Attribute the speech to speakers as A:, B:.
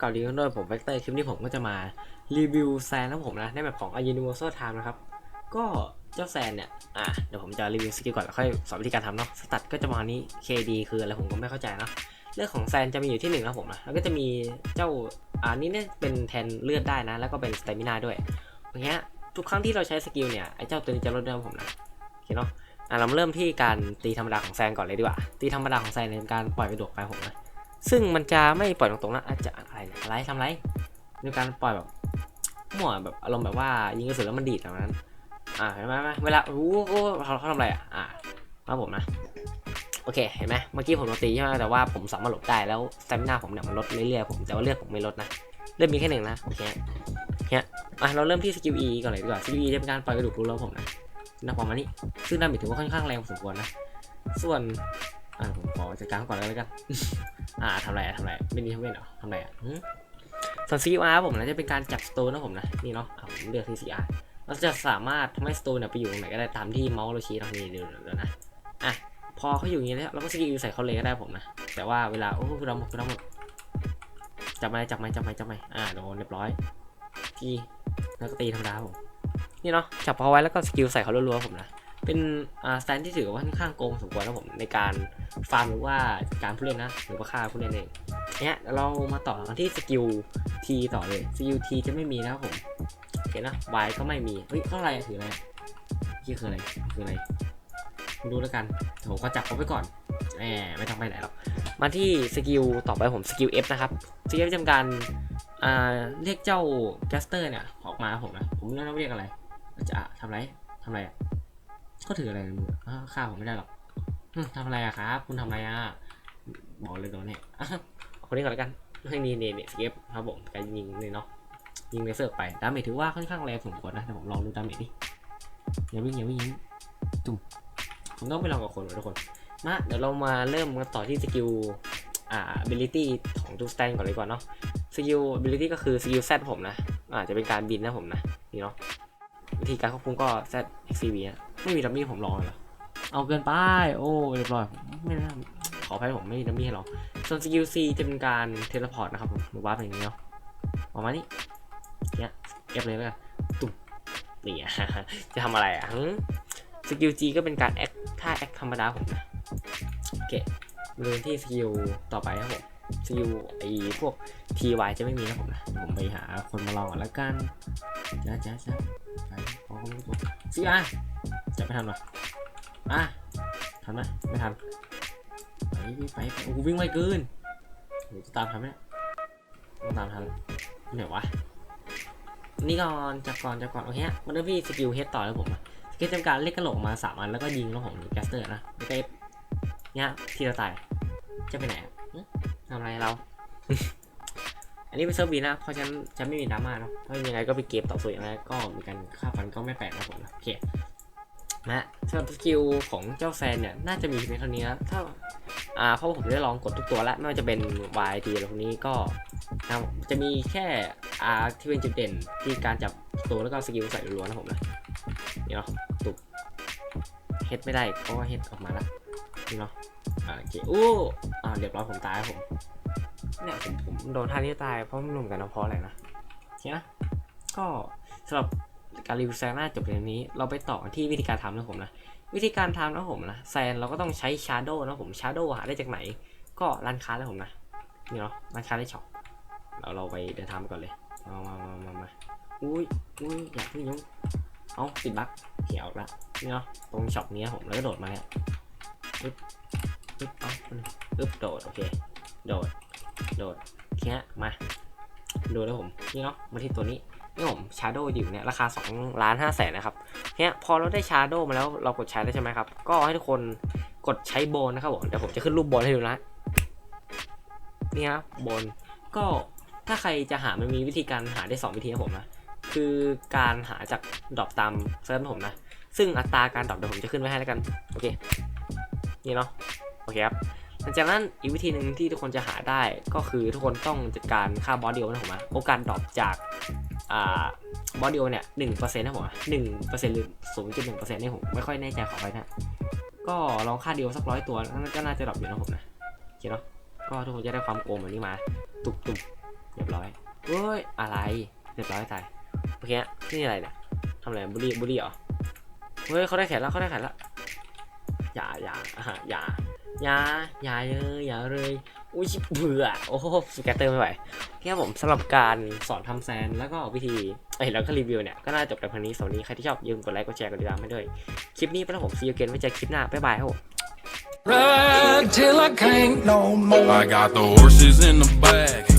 A: กับดีกันด้วยผมเวกเตอร์คลิปนี้ผมก็จะมารีวิวแซนนะผมนะในแบบของ Universal Time นะครับ ก็เจ้าแซนเนี่ย อะเดี๋ยวผมจะรีวิวสกิลก่อนแล้วค่อยสอนวิธีการทำเนาะสตัดก็จะมานี้ KD คืออะไรผมก็ไม่เข้าใจเนาะเรื่องของแซนจะมีอยู่ที่หนึ่งนะผมนะแล้วก็จะมีเจ้าอ่านี่เนี่ยเป็นแทนเลือดได้นะ แล้วก็เป็นสเตมินาด้วยอย่างเงี้ยทุกครั้งที่เราใช้สกิลเนี่ยไอ้เจ้าตัวนี้จะลดเดิมผมนะโอเคเนาะอะเรามเริ่มที่การตีธรรมดาของแซนก่อนเลยดีกว่าตีธรรมดาของแซนในการปล่อยกระโดดไปผมนะ ซึ่งมันจะไม่ปล่อยตรงๆนะอาจจะอะไรเนี่ยอะไรทำไรในการปล่อยแบบมั่วแบบอารมณ์แบบว่ายิงกระสุนแล้วมันดีดแบบนั้น อ่าเห็นไหมเวลารู้โอ้เขาเขาทำอะไรอะอ่ามาผมนะโอเค เห็นไหมเมื่อกี้ผมโดนตีใช่ไหมแต่ว่าผมสามารถหลบได้แล้วสเตมินาผมเนี่ยมันลดเรื่อยๆผมแต่ว่าเลือดผมไม่ลดนะเลือดมีแค่หนึ่งนะโอเคเนี่ยอะเราเริ่มที่สกิล E ก่อนเลยดีกว่าสกิล E จะเป็นการปล่อยกระดูกรู้แล้วผมนะนะประมาณนี้ซึ่งดาเมจถือว่าค่อนข้างแรงพอสมควรนะส่วนอ่าผมขอจัดการก่อนแล้วกัน อ่าทำไรอะทำไรไม่มีทำเว้นเหรอทำไรอะส่วน CR ผมนะจะเป็นการจับสโตนนะผมนะนี่เนาะอะผมเลือกที่ CR เราจะสามารถทำให้สโตนเนี่ยไปอยู่ตรงไหนก็ได้ตามที่เมาส์เราชี้ตรงนี้เดี๋ยวเดี๋ยวนะอะพอเขาอยู่อย่างนี้แล้วเราก็สกิลใส่เขาเลยก็ได้ผมนะแต่ว่าเวลาโอ้คุณดำหมดคุณดำหมดจับไหมจับไหมจับไหมจับไหมอ่าโดนเรียบร้อยทีแล้วก็ตีธรรมดาผมนี่เนาะจับเขาไว้แล้วก็สกิลใส่เขารัวๆผมนะ เป็นอ่าสแตนที่ถือว่าค่อนข้างโกงสมควรนะผมในการฟาร์มหรือว่าการผู้เล่นนะ หรือว่าฆ่าผู้เล่นเองเนี่ยเรามาต่อกันที่สกิลทีต่อเลยสกิลทีจะไม่มีนะครับผมโอเคนะ Y ก็ไม่มีเฮ้ยเท่าไรถืออะไรนี่คืออะไรคืออะไรไม่รู้แล้วกันผมก็จับเขาไปก่อนแหมไม่ต้องไปไหนหรอกมาที่สกิลต่อไปผมสกิล F นะครับสกิล F จำการเรียกเจ้าแกสเตอร์เนี่ยออกมาผมนะผมไม่รู้ว่าเรียกอะไรจะทำไรทำไรอะ ก็ถืออะไรในมืออ้าวผมไม่ได้หรอกทำอะไรอะครับ คุณทำอะไรอะบอกเลยตัวเนี่ยคนนี้ก่อนแล้วกันให้นี่นี่นี่สเก็ปครับผมการยิงนี่เนาะยิงเลเซอร์ไปดาเมจถือว่าค่อนข้างแรงสมควรนะแต่ผมลองดูดาเมจดิอย่าวิ่งอย่าวิ่งยิงจุ่มผมต้องไปลองกับคนทุกคนมาเดี๋ยวเรามาเริ่มกันต่อที่สกิลอ่า ability ของทูสแตนก่อนเลยก่อนเนาะสกิล ability ก็คือสกิล Z ผมนะอาจจะเป็นการบินนะผมนะนี่เนาะวิธีการควบคุมก็ Z XCV นะ ไม่มีดัมมี่ผมลองเลยเหรอเอาเกินไป โอ้เรียบร้อยไม่น่าขออภัยผมไม่มีดัมมี่ให้ลองส่วนสกิล C จะเป็นการเทเลพอร์ตนะครับผมหรือว่าเป็นอย่างนี้เนาะออกมานี่เนี่ยเก็บเลยแล้วกันตุ่มนี่จะทำอะไรอะสกิล G ก็เป็นการแอคท่าแอคธรรมดาผมนะโอเคมาดูที่สกิลต่อไปครับผมสกิลไอ้พวก TY จะไม่มีนะผมนะผมไปหาคนมาลองก่อนแล้วกันจ้าจ้าจ้าไปขอความรู้ตัวสิอะ จะไม่ทันวะอะทันไหมไม่ทันไปไปไปโอ้โหวิ่งไวเกินโหจะตามทันไหมต้องตามทันไหนวะนี่ก่อนจับก่อนจับก่อนโอเคฮะมันเริ่มที่สกิลเฮดต่อแล้วผมอะสกิลจำการเล็กกระโหลกมาสามอันแล้วก็ยิงแล้วผมหรือแกสเตอร์นะแล้วก็เอฟเนี่ยทีเราตายจะไปไหนอะหึทำอะไรเรา อันนี้เป็นเซิร์ฟวีนะ เพราะฉะนั้นจะไม่มีดราม่าเนาะเพราะยังไงก็ไปเก็บต่อสู้อย่างไรก็มีการฆ่าฟันก็ไม่แปลกนะผมนะโอเค นะสำหรับสกิลของเจ้าแซนเนี่ยน่าจะมีเพียงเท่านี้นะถ้าอ่าเพราะว่าผมได้ลองกดทุกตัวแล้ว ไม่ว่าจะเป็น Y T อะไรพวกนี้ก็นะครับจะมีแค่อ่าที่เป็นจุดเด่นที่การจับตัวแล้วก็สกิลใส่รัวๆนะผมนะนี่เนาะตุกเฮดไม่ได้เพราะว่าเฮดออกมาแล้วนี่เนาะอ่าโอเคอู้อ่าเรียบร้อยผมตายครับผมเนี่ยผมผมโดนท่านี้ตายเพราะมันรวมกันนะเพราะอะไรนะโอเคนะก็สำหรับ การรีวิวแซน่าจบเพียงนี้ เราไปต่อที่วิธีการทำนะผมนะ วิธีการทำนะผมนะแซนเราก็ต้องใช้ชาร์โดนะผมชาร์โดหาได้จากไหน ก็ร้านค้านะผมนะนี่เนาะร้านค้าได้ช็อปเราเราไปเดินทางไปก่อนเลยมามามามามาอุ้ยอุ้ยอยากพึ่งยุ่งเอาติดบั๊กเขียวละนี่เนาะตรงช็อปนี้ผมแล้วก็โดดมาเนี่ยปึ๊บปึ๊บเอาปึ๊บโดดโอเคโดดโดดแค่มาดูแล้วผมนี่เนาะมาที่ตัวนี้ นี่ผมชาร์โดอยู่เนี่ยราคา2ล้าน5แสนนะครับเนี่ยพอเราได้ชาร์โดมาแล้วเรากดใช้แล้ใช่ไหมครับ ก็ให้ทุกคนกดใช้โบนนะครับผมเดี๋ยวผมจะขึ้นรูปโบนให้ดูนะนี่ฮะโบนก็ถ้าใครจะหามันมีวิธีการหาได้ 2 วิธีนะผมนะคือการหาจากดรอปตามเซิร์ฟผมนะ ซึ่งอัตราการดรอปเดี๋ยวผมจะขึ้นไว้ให้แล้วกันโอเคนี่เนาะโอเคครับหลังจากนั้นอีกวิธีหนึ่งที่ทุกคนจะหาได้ก็คือทุกคนต้องจัดการค่าบอสเดียวนะผมนะโอกาสดรอปจาก อ่าบอสเดียวเนี่ยหนึ่งเปอร์เซ็นต์นะผมหนึ่งเปอร์เซ็นต์หรือศูนย์จุดหนึ่งเปอร์เซ็นต์นี่ผมไม่ค่อยแน่ใจขอไปนะ ก็ลองค่าเดียวสักร้อยตัวก็น่าจะดรอปอยู่นะผมนะโอเคเนาะก็ทุกคนจะได้ความโกงแบบนี้มา ตุบตุบเรียบร้อยเฮ้ยอะไรเรียบร้อยตายโอเคอะนี่อะไรเนี่ยทำอะไรบุรีบุรีเหรอเฮ้ยเขาได้แขนแล้วเขาได้แขนแล้วอย่าอย่าอย่าอย่าอย่าเลยอย่าเลย อุ้ยชิบเบื่อ โอ้โหสแกตเตอร์ไม่ไหวแค่ผมสำหรับการสอนทำแซน แล้วก็วิธีเอ้ยแล้วก็รีวิวเนี่ย ก็น่าจบแต่เพียงนี้สำหรับวันนี้ ใครที่ชอบอย่าลืมกดไลค์กดแชร์กดติดตามให้ด้วย คลิปนี้เป็นของผมซีเกนไว้เจอคลิปหน้า บ๊ายบายครับผม
B: Ride till I can't no more.
C: I got the horses in the back.